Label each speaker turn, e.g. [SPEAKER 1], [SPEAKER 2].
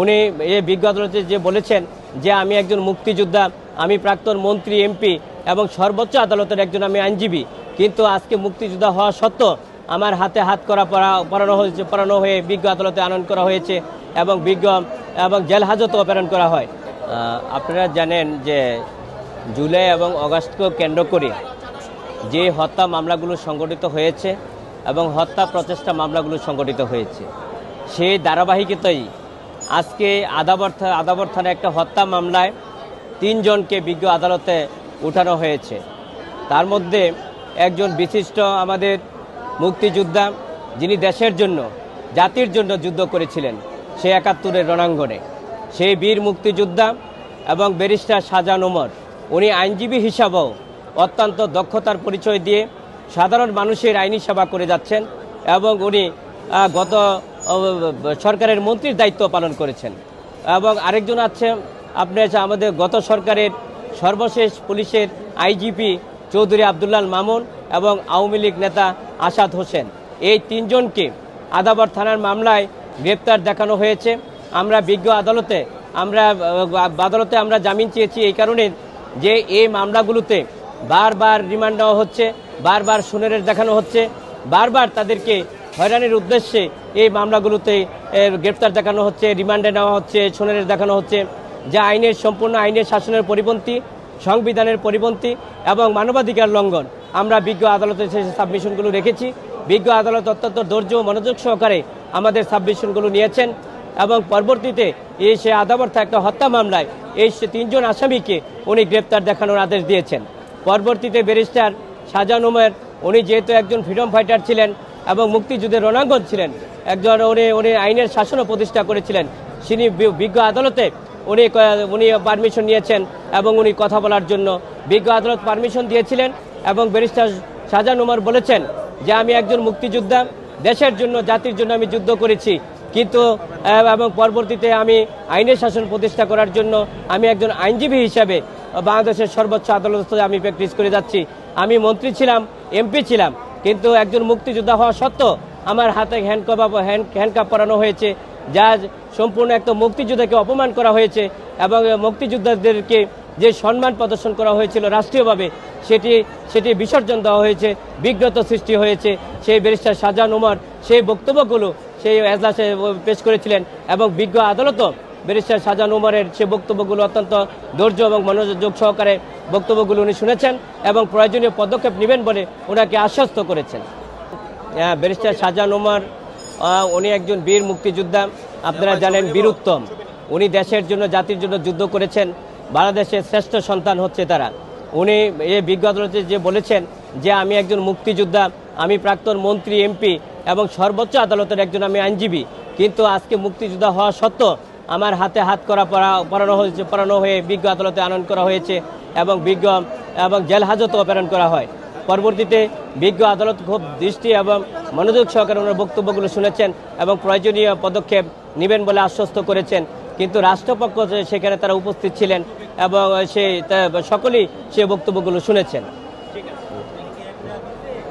[SPEAKER 1] উনি এই বিজ্ঞ আদালতে যে বলেছেন যে আমি একজন মুক্তিযোদ্ধা, আমি প্রাক্তন মন্ত্রী, এমপি এবং সর্বোচ্চ আদালতের একজন আমি আইনজীবী। কিন্তু আজকে মুক্তিযোদ্ধা হওয়া সত্ত্বেও আমার হাতে হাত করা পড়া পড়ানো হয়েছে পড়ানো হয়ে বিজ্ঞ আদালতে আনয়ন করা হয়েছে এবং বিজ্ঞ এবং জেল হাজতও প্রেরণ করা হয়। আপনারা জানেন যে জুলাই এবং অগাস্টকে কেন্দ্র করে যে হত্যা মামলাগুলো সংগঠিত হয়েছে এবং হত্যা প্রচেষ্টা মামলাগুলো সংগঠিত হয়েছে, সেই ধারাবাহিকতাই আজকে আদাবর আদাবর থানায় একটা হত্যা মামলায় তিনজনকে বিজ্ঞ আদালতে উঠানো হয়েছে। তার মধ্যে একজন বিশিষ্ট আমাদের মুক্তিযোদ্ধা, যিনি দেশের জন্য, জাতির জন্য যুদ্ধ করেছিলেন সে একাত্তরের রণাঙ্গনে। সেই বীর মুক্তিযোদ্ধা এবং ব্যারিস্টার শাহজাহান ওমর, উনি আইনজীবী হিসাবেও অত্যন্ত দক্ষতার পরিচয় দিয়ে সাধারণ মানুষের আইনি সেবা করে যাচ্ছেন এবং উনি গত সরকারের মন্ত্রীর দায়িত্ব পালন করেছেন। এবং আরেকজন আছে, আপনি আছে আমাদের গত সরকারের সর্বশেষ পুলিশের আইজিপি চৌধুরী আবদুল্লাল মামুন এবং আওয়ামী লীগ নেতা আসাদ হোসেন। এই তিনজনকে আদাবর থানার মামলায় গ্রেপ্তার দেখানো হয়েছে। আমরা বিজ্ঞ আদালতে, আমরা আদালতে আমরা জামিন চেয়েছি এই কারণে যে এই মামলাগুলোতে বারবার রিমান্ড নেওয়া হচ্ছে, বারবার সুনের দেখানো হচ্ছে, বারবার তাদেরকে হয়রানির উদ্দেশ্যে এই মামলাগুলোতে গ্রেপ্তার দেখানো হচ্ছে, রিমান্ডে নেওয়া হচ্ছে সুনের দেখানো হচ্ছে। যা আইনের সম্পূর্ণ আইনের শাসনের পরিপন্থী, সংবিধানের পরিপন্থী এবং মানবাধিকার লঙ্ঘন। আমরা বিজ্ঞ আদালতে সেই সাবমিশনগুলো রেখেছি। বিজ্ঞ আদালত অত্যন্ত ধৈর্য মনোযোগ সহকারে আমাদের সাবমিশনগুলো নিয়েছেন এবং পরবর্তীতে এই সে আদাবর্থা একটা হত্যা মামলায় এই সে তিনজন আসামিকে উনি গ্রেপ্তার দেখানোর আদেশ দিয়েছেন। পরবর্তীতে ব্যারিস্টার শাহজাহান উমের, উনি যেহেতু একজন ফ্রিডম ফাইটার ছিলেন এবং মুক্তিযুদ্ধের রণাঙ্গন ছিলেন। একজন উনি উনি আইনের শাসনও প্রতিষ্ঠা করেছিলেন। তিনি বিজ্ঞ আদালতে উনি উনি পারমিশন নিয়েছেন এবং উনি কথা বলার জন্য বিজ্ঞ আদালত পারমিশন দিয়েছিলেন এবং ব্যারিস্টার শাহজাহান উমর বলেছেন যে, আমি একজন মুক্তিযোদ্ধা, দেশের জন্য, জাতির জন্য আমি যুদ্ধ করেছি। কিন্তু এবং পরবর্তীতে আমি আইনের শাসন প্রতিষ্ঠা করার জন্য আমি একজন আইনজীবী হিসাবে বাংলাদেশের সর্বোচ্চ আদালত আমি প্র্যাকটিস করে যাচ্ছি। আমি মন্ত্রী ছিলাম এমপি ছিলাম। কিন্তু একজন মুক্তিযোদ্ধা হওয়া সত্ত্বেও আমার হাতে হ্যান্ডকাপ হ্যান্ড হ্যান্ডকাপ পরানো হয়েছে, যা সম্পূর্ণ একটা মুক্তিযোদ্ধাকে অপমান করা হয়েছে এবং মুক্তিযোদ্ধাদেরকে যে সম্মান প্রদর্শন করা হয়েছিল রাষ্ট্রীয়ভাবে, সেটি সেটি বিসর্জন দেওয়া হয়েছে, বিগ্রত সৃষ্টি হয়েছে। সেই ব্যারিস্টার শাহজাহান উমর সেই বক্তব্যগুলো সেই এজলাসে পেশ করেছিলেন এবং বিজ্ঞ আদালতও ব্যারিস্টার শাহজাহান উমরের সে বক্তব্যগুলো অত্যন্ত ধৈর্য এবং মনোযোগ সহকারে বক্তব্যগুলো উনি শুনেছেন এবং প্রয়োজনীয় পদক্ষেপ নেবেন বলে ওনাকে আশ্বস্ত করেছেন। হ্যাঁ, ব্যারিস্টার শাহজাহান উমর উনি একজন বীর মুক্তিযোদ্ধা। আপনারা জানেন বীরুত্তম উনি দেশের জন্য জাতির জন্য যুদ্ধ করেছেন। বাংলাদেশের শ্রেষ্ঠ সন্তান হচ্ছে তারা। উনি এই বিজ্ঞ যে বলেছেন যে আমি একজন মুক্তিযোদ্ধা আমি প্রাক্তন মন্ত্রী এমপি এবং সর্বোচ্চ আদালতের একজন আমি আইনজীবী। কিন্তু আজকে মুক্তিযোদ্ধা হওয়া সত্ত্বেও আমার হাতে হাত করা পড়া পড়ানো হয়েছে পড়ানো হয়ে বিজ্ঞ আদালতে আনয়ন করা হয়েছে এবং বিজ্ঞ এবং জেল হাজতও প্রেরণ করা হয়। পরবর্তীতে বিজ্ঞ আদালত খুব দৃষ্টি এবং মনোযোগ সহকারে ওনার বক্তব্যগুলো শুনেছেন এবং প্রয়োজনীয় পদক্ষেপ নেবেন বলে আশ্বস্ত করেছেন। কিন্তু রাষ্ট্রপক্ষ সেখানে তারা উপস্থিত ছিলেন এবং সে সকলেই সে বক্তব্যগুলো শুনেছেন।